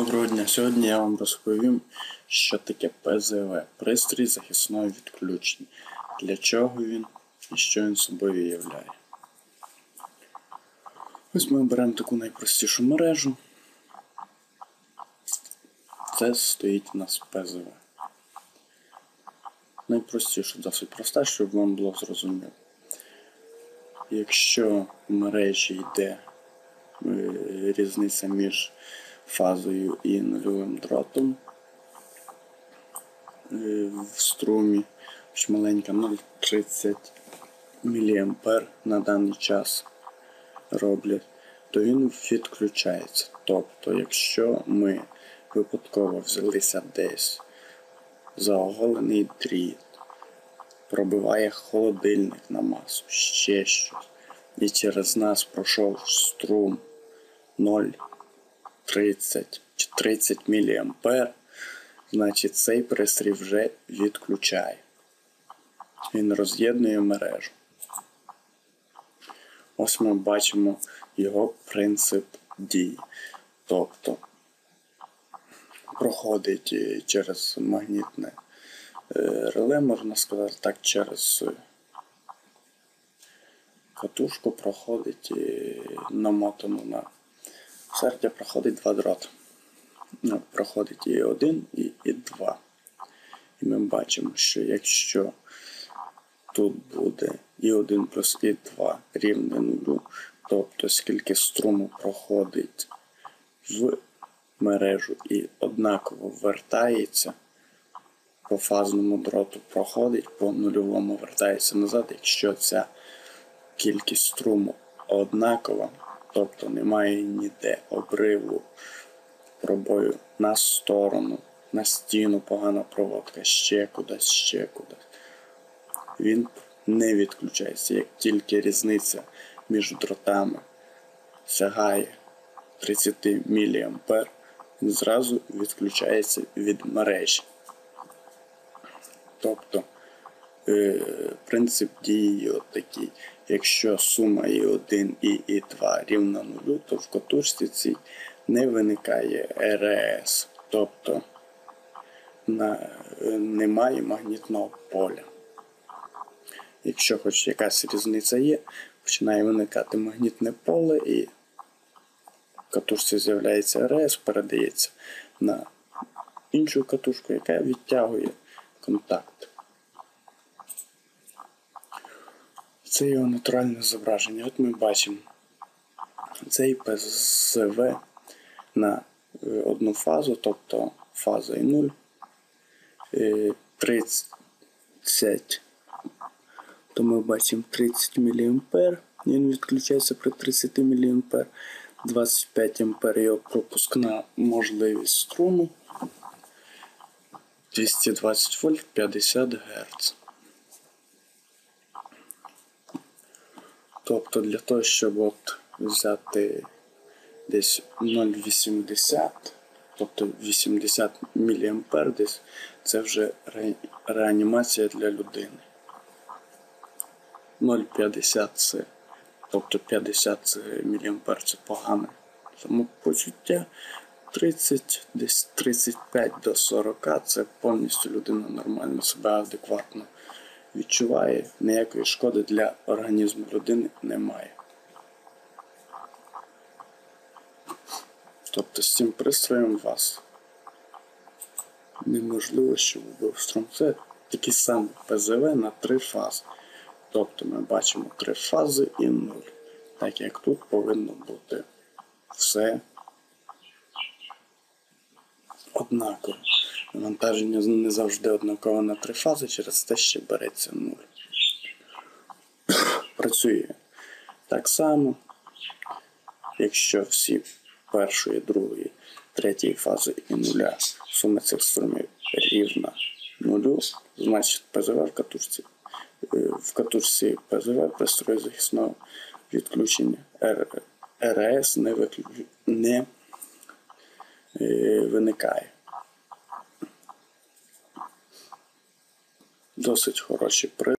Доброго дня. Сьогодні я вам розповім, що таке ПЗВ пристрій захисного відключення, для чого він і що він собою являє. Ось ми беремо таку найпростішу мережу. Це стоїть у нас ПЗВ. Найпростіше, досить проста, щоб вам було зрозуміло. Якщо в мережі йде е, різниця між фазою і нульовим дротом е, в струмі маленька 0,30 мА на даний час роблять, то він відключається. Тобто, якщо ми випадково взялися десь за оголений дріт, пробиває холодильник на масу, ще щось, і через нас пройшов струм 0. 30 чи 30 мА, значить цей пристрій вже відключає. Він роз'єднує мережу. Ось ми бачимо його принцип дії. Тобто проходить через магнітне е, реле, можна сказати так, через катушку проходить намотану на сердя проходить два дроти. Ну, проходить і один, і і два. І ми бачимо, що якщо тут буде і 1 плюс і 2 рівне нулю, тобто скільки струму проходить в мережу і однаково вертається, по фазному дроту проходить, по нульовому вертається назад, якщо ця кількість струму однакова. Тобто немає ніде обриву пробою на сторону, на стіну погана проводка, ще кудись, ще кудись. Він не відключається. Як тільки різниця між дротами сягає 30 мА, він зразу відключається від мережі. Тобто принцип дії такий. Якщо сума і 1 і і 2 рівна нулю, то в катушці цій не виникає РС, тобто на, немає магнітного поля. Якщо хоч якась різниця є, починає виникати магнітне поле і в катушці з'являється РС, передається на іншу катушку, яка відтягує контакт. Це його натуральне зображення. От ми бачимо цей ПЗВ на е, одну фазу, тобто фаза і 0, 30, то ми бачимо 30 мА, він відключається при 30 мА, 25 А його пропускна можливість струму, 220 вольт 50 Гц. Тобто для того, щоб от взяти десь 0,80, тобто 80 мА десь, це вже ре, реанімація для людини. 0,50 це, тобто 50 мА це погане самопочуття. 30, десь 35 до 40 це повністю людина нормально себе адекватно відчуває, ніякої шкоди для організму людини немає. Тобто з цим пристроєм вас неможливо, щоб був струм. Це такий самий ПЗВ на три фази. Тобто ми бачимо три фази і нуль. Так як тут повинно бути все однаково. Навантаження не завжди однаково на три фази, через те ще береться нуль. Працює так само, якщо всі першої, другої, третьої фази і нуля сума цих струмів рівна нулю, значить ПЗВ в катушці е, в катушці ПЗВ пристрою захисного відключення РС не, виклю... не е, виникає. Досить хороші при.